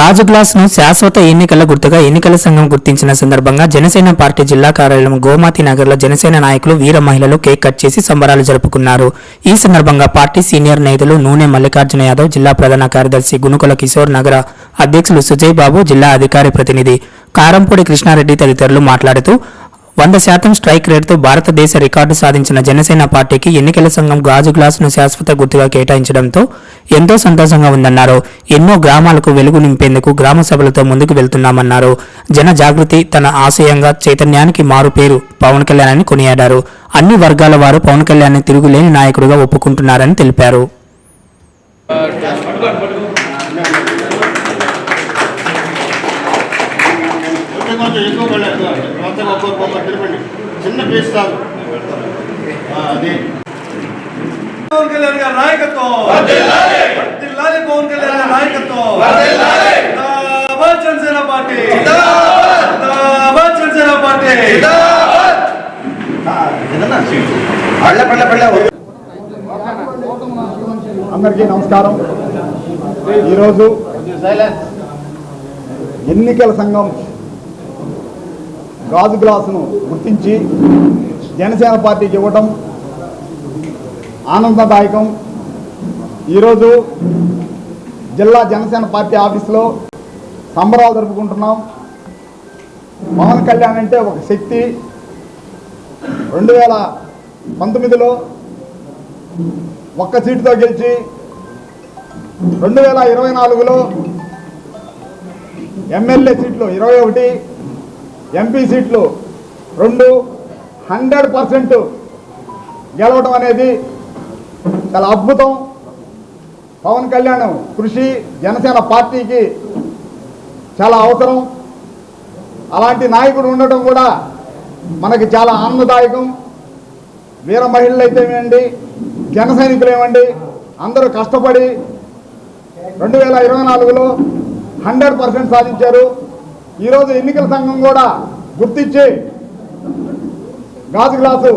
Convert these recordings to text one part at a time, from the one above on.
రాజు గ్లాస్ను శాశ్వత ఎన్నికల గుర్తుగా ఎన్నికల సంఘం గుర్తించిన సందర్భంగా జనసేన పార్టీ జిల్లా కార్యాలయం గోమాతి నగర్లో జనసేన నాయకులు వీర మహిళలు కేక్ కట్ చేసి సంబరాలు జరుపుకున్నారు. ఈ సందర్భంగా పార్టీ సీనియర్ నేతలు నూనె మల్లికార్జున యాదవ్ జిల్లా ప్రధాన కార్యదర్శి గునుకుల కిషోర్ నగర అధ్యక్షులు సుజయ్ బాబు జిల్లా అధికారి ప్రతినిధి కారంపూడి కృష్ణారెడ్డి తదితరులు మాట్లాడుతూ వంద శాతం స్ట్రైక్ రేటుతో భారతదేశ రికార్డు సాధించిన జనసేన పార్టీకి ఎన్నికల సంఘం గాజు గ్లాసును శాశ్వత గుర్తుగా కేటాయించడంతో ఎంతో సంతోషంగా ఉందన్నారు. ఎన్నో గ్రామాలకు వెలుగు నింపేందుకు గ్రామ సభలతో ముందుకు వెళ్తున్నామన్నారు. జన జాగృతి తన ఆశయంగా చైతన్యానికి మారు పేరు పవన్ కళ్యాణ్ అని కొనియాడారు. అన్ని వర్గాల వారు పవన్ కళ్యాణ్ తిరుగులేని నాయకుడిగా ఒప్పుకుంటున్నారని తెలిపారు. కొంచెం ఎక్కువ పడలేదు మొత్తం ఒక్కొక్క ఒక్కొక్క తిరపండి చిన్న పీస్ ఆ, అది. పవన్ కళ్యాణ్ గారి నాయకత్వం. పవన్ కళ్యాణ్ గారి నాయకత్వం. జనసేన పార్టీ. జనసేన పార్టీ. అందరికీ నమస్కారం. ఈరోజు ఎన్నికల సంఘం గాజు గ్లాసును గుర్తించి జనసేన పార్టీకి ఇవ్వటం ఆనందదాయకం. ఈరోజు జిల్లా జనసేన పార్టీ ఆఫీసులో సంబరాలు జరుపుకుంటున్నాం. పవన్ కళ్యాణ్ అంటే ఒక శక్తి. రెండు వేల పంతొమ్మిదిలో ఒక్క సీటుతో గెలిచి రెండు వేల ఇరవై నాలుగులో ఎమ్మెల్యే సీట్లు ఇరవై ఒకటి ఎంపీ సీట్లు రెండు హండ్రెడ్ పర్సెంట్ గెలవడం అనేది చాలా అద్భుతం. పవన్ కళ్యాణ్ కృషి జనసేన పార్టీకి చాలా అవసరం. అలాంటి నాయకుడు ఉండటం కూడా మనకి చాలా ఆనందదాయకం. వీర మహిళలు అయితే ఏమండి జన సైనికులు ఏమండి అందరూ కష్టపడి రెండు వేల ఇరవై నాలుగులో హండ్రెడ్ పర్సెంట్ సాధించారు. ఈరోజు ఎన్నికల సంఘం కూడా గుర్తించి గాజు గ్లాసు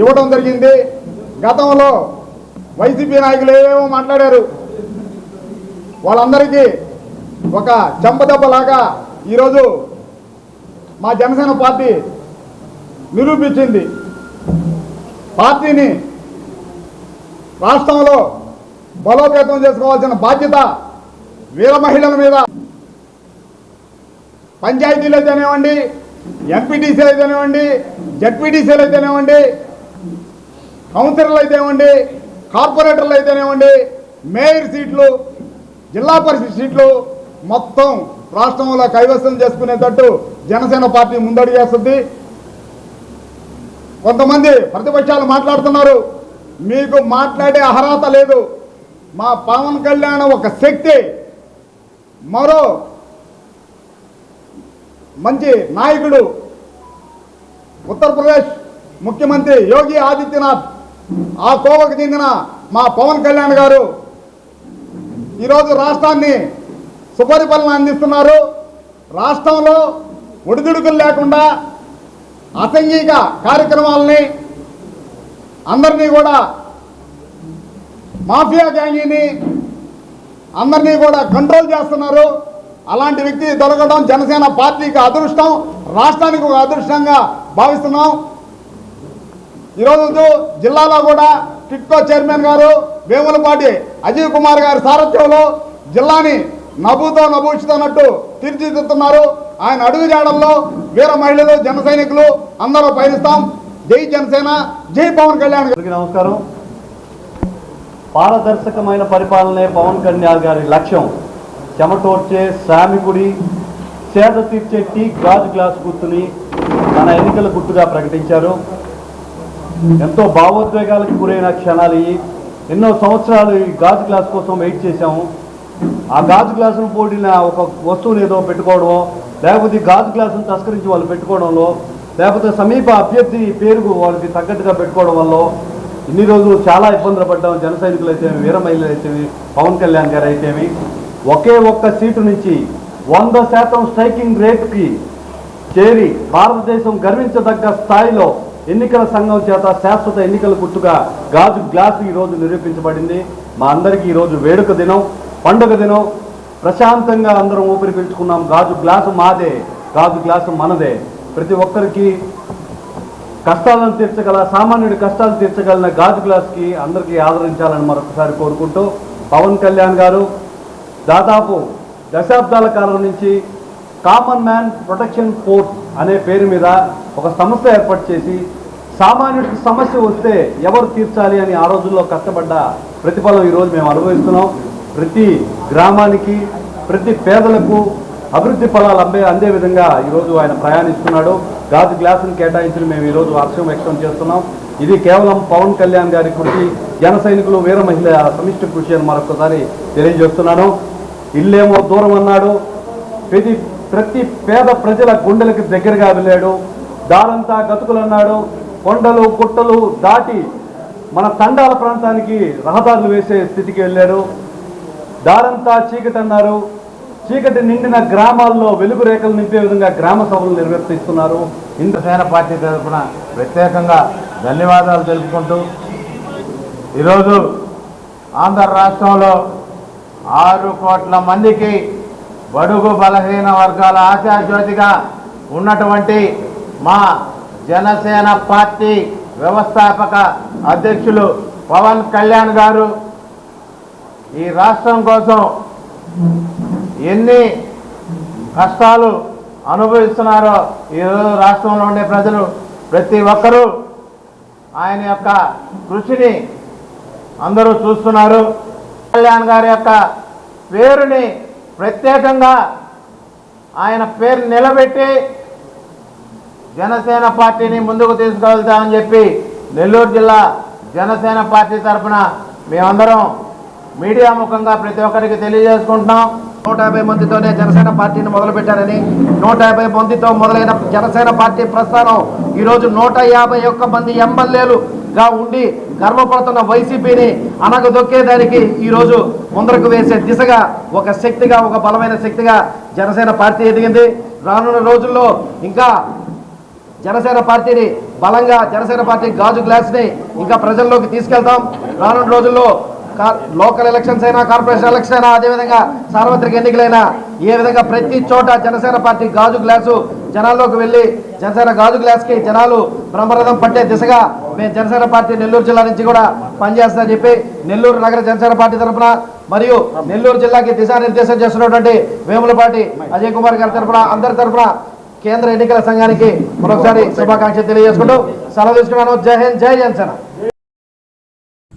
ఇవ్వడం జరిగింది. గతంలో వైసీపీ నాయకులు ఏమేమో మాట్లాడారు? వాళ్ళందరికీ ఒక చెంపదెబ్బలాగా ఈరోజు మా జనసేన పార్టీ నిరూపించింది. పార్టీని రాష్ట్రంలో బలోపేతం చేసుకోవాల్సిన బాధ్యత వీర మహిళల మీద పంచాయతీలు అయితేనేవ్వండి ఎంపీటీసీలు అయితేనేవ్వండి జడ్పీటీసీలు అయితేనేవ్వండి కౌన్సిలర్లు అయితేనేవ్వండి కార్పొరేటర్లు అయితేనేవ్వండి మేయర్ సీట్లు జిల్లా పరిషత్ సీట్లు మొత్తం రాష్ట్రంలో కైవసం చేసుకునేటట్టు జనసేన పార్టీ ముందడుగు చేస్తుంది కొంతమంది ప్రతిపక్షాలు మాట్లాడుతున్నారు. మీకు మాట్లాడే అర్హత లేదు. మా పవన్ కళ్యాణ్ ఒక శక్తి. మరో మంచి నాయకుడు ఉత్తరప్రదేశ్ ముఖ్యమంత్రి యోగి ఆదిత్యనాథ్. ఆ కోవకు చెందిన మా పవన్ కళ్యాణ్ గారు ఈరోజు రాష్ట్రాన్ని సుపరిపాలన అందిస్తున్నారు. రాష్ట్రంలో ఒడిదుడుకులు లేకుండా అసంఘిక కార్యక్రమాలని అందరినీ కూడా మాఫియా గ్యాంగిని అందరినీ కూడా కంట్రోల్ చేస్తున్నారు. అలాంటి వ్యక్తి దొరకడం జనసేన పార్టీకి అదృష్టం రాష్ట్రానికి ఒక అదృష్టంగా భావిస్తున్నాం. ఈరోజు జిల్లాలో కూడా టిట్కో చైర్మన్ గారు వేములపాటి అజయ్ కుమార్ గారి సారథ్యంలో జిల్లాని నభూతో నభూషితన్నట్టు తీర్చిదిద్దుతున్నారు. ఆయన అడుగు చేయడంలో వీర మహిళలు జన సైనికులు అందరూ పయనిస్తాం. జై జనసేన జై పవన్ కళ్యాణ్ గారికి నమస్కారం. పారదర్శకమైన పరిపాలనే పవన్ కళ్యాణ్ గారి లక్ష్యం చెమటోడ్చే సామిగుడి సేద తీర్చే టీ గాజు గ్లాస్ గుర్తుని మన ఎన్నికల గుర్తుగా ప్రకటించారు. ఎంతో భావోద్వేగాలకు గురైన క్షణాలు ఇవి. ఎన్నో సంవత్సరాలు ఈ గాజు గ్లాస్ కోసం వెయిట్ చేశాము. ఆ గాజు గ్లాసును పోడిన ఒక వస్తువుని ఏదో పెట్టుకోవడమో లేకపోతే గాజు గ్లాసును తస్కరించి వాళ్ళు పెట్టుకోవడంలో లేకపోతే సమీప అభ్యర్థి పేరు వాళ్ళకి తగ్గట్టుగా పెట్టుకోవడం వల్ల ఇన్ని రోజులు చాలా ఇబ్బందులు పడ్డాం జన సైనికులు అయితేమి వీర మహిళలు అయితేమి పవన్ కళ్యాణ్ గారు అయితేమి ఒకే ఒక్క సీటు నుంచి వంద శాతం స్ట్రైకింగ్ రేట్కి చేరి భారతదేశం గర్వించదగ్గ స్థాయిలో ఎన్నికల సంఘం చేత శాశ్వత ఎన్నికల గుర్తుగా గాజు గ్లాసు ఈరోజు నిరూపించబడింది. మా అందరికీ ఈరోజు వేడుక దినం పండుగ దినం. ప్రశాంతంగా అందరం ఊపిరి పీల్చుకున్నాం. గాజు గ్లాసు మాదే గాజు గ్లాసు మనదే. ప్రతి ఒక్కరికి కష్టాలను తీర్చగల సామాన్యుడి కష్టాలు తీర్చగలిగిన గాజు గ్లాస్కి అందరికీ ఆదరించాలని మరొకసారి కోరుకుంటూ పవన్ కళ్యాణ్ గారు దాదాపు దశాబ్దాల కాలం నుంచి కామన్ మ్యాన్ ప్రొటెక్షన్ ఫోర్స్ అనే పేరు మీద ఒక సంస్థ ఏర్పాటు చేసి సామాన్యుడికి సమస్య వస్తే ఎవరు తీర్చాలి అని ఆ రోజుల్లో కష్టపడ్డ ప్రతిఫలం ఈరోజు మేము అనుభవిస్తున్నాం. ప్రతి గ్రామానికి ప్రతి పేదలకు అభివృద్ధి ఫలాలు అందే అందే విధంగా ఈరోజు ఆయన ప్రయాణిస్తున్నాడు. గాజు గ్లాసును కేటాయించిన మేము ఈరోజు హర్షం వ్యక్తం చేస్తున్నాం. ఇది కేవలం పవన్ కళ్యాణ్ గారి కృషి జన సైనికులు వీర మహిళ సమిష్టి కృషి అని మరొకసారి తెలియజేస్తున్నాను. ఇల్లేమో దూరం అన్నాడు. ప్రతి ప్రతి పేద ప్రజల గుండెలకు దగ్గరగా వెళ్ళాడు. దారంతా గతుకులన్నాడు. కొండలు గుట్టలు దాటి మన తండాల ప్రాంతానికి రహదారులు వేసే స్థితికి వెళ్ళాడు. దారంతా చీకటి అన్నారు. చీకటి నిండిన గ్రామాల్లో వెలుగు రేఖలు నింపే విధంగా గ్రామ సభలు నిర్వర్తిస్తున్నారు. ఇంత పార్టీ తరఫున ప్రత్యేకంగా ధన్యవాదాలు తెలుపుకుంటూ ఈరోజు ఆంధ్ర రాష్ట్రంలో ఆరు కోట్ల మందికి బడుగు బలహీన వర్గాల ఆశాజ్యోతిగా ఉన్నటువంటి మా జనసేన పార్టీ వ్యవస్థాపక అధ్యక్షులు పవన్ కళ్యాణ్ గారు ఈ రాష్ట్రం కోసం ఎన్ని కష్టాలు అనుభవిస్తున్నారో ఈరోజు రాష్ట్రంలో ఉండే ప్రజలు ప్రతి ఒక్కరూ ఆయన యొక్క కృషిని అందరూ చూస్తున్నారు. కళ్యాణ్ గారి యొక్క పేరుని ప్రత్యేకంగా ఆయన పేరు నిలబెట్టి జనసేన పార్టీని ముందుకు తీసుకెళ్తామని చెప్పి నెల్లూరు జిల్లా జనసేన పార్టీ తరఫున మేమందరం మీడియా ముఖంగా ప్రతి ఒక్కరికి తెలియజేసుకుంటున్నాం. నూట యాభై మందితోనే జనసేన పార్టీని మొదలుపెట్టారని నూట యాభై మందితో మొదలైన జనసేన పార్టీ ప్రస్థానం ఈరోజు నూట యాభై ఒక్క మంది ఎమ్మెల్యేలుగా ఉండి గర్వపడుతున్న వైసీపీని అనగదొక్కేదానికి ఈరోజు ముందరకు వేసే దిశగా ఒక శక్తిగా ఒక బలమైన శక్తిగా జనసేన పార్టీ ఎదిగింది. రానున్న రోజుల్లో ఇంకా జనసేన పార్టీని బలంగా జనసేన పార్టీ గాజు గ్లాస్ని ఇంకా ప్రజల్లోకి తీసుకెళ్తాం. రానున్న రోజుల్లో లోకల్ ఎలక్షన్స్ అయినా కార్పొరేషన్ ఎలక్షన్ అయినా అదేవిధంగా సార్వత్రిక ఎన్నికలైనా ఏ విధంగా ప్రతి చోట జనసేన పార్టీ గాజు గ్లాసు జనాల్లోకి వెళ్ళి జనసేన గాజు గ్లాస్కి జనాలు బ్రహ్మరథం పట్టే దిశగా మేము జనసేన పార్టీ నెల్లూరు జిల్లా నుంచి కూడా పనిచేస్తామని చెప్పి నెల్లూరు నగర జనసేన పార్టీ తరఫున మరియు నెల్లూరు జిల్లాకి దిశానిర్దేశం చేస్తున్నటువంటి వేములపాటి అజయ్ కుమార్ గారి తరఫున అందరి తరఫున కేంద్ర ఎన్నికల సంఘానికి మరొకసారి శుభాకాంక్షలు తెలియజేసుకుంటూ సెలవు తీసుకున్నాను. జై హింద్ జై జనసేన.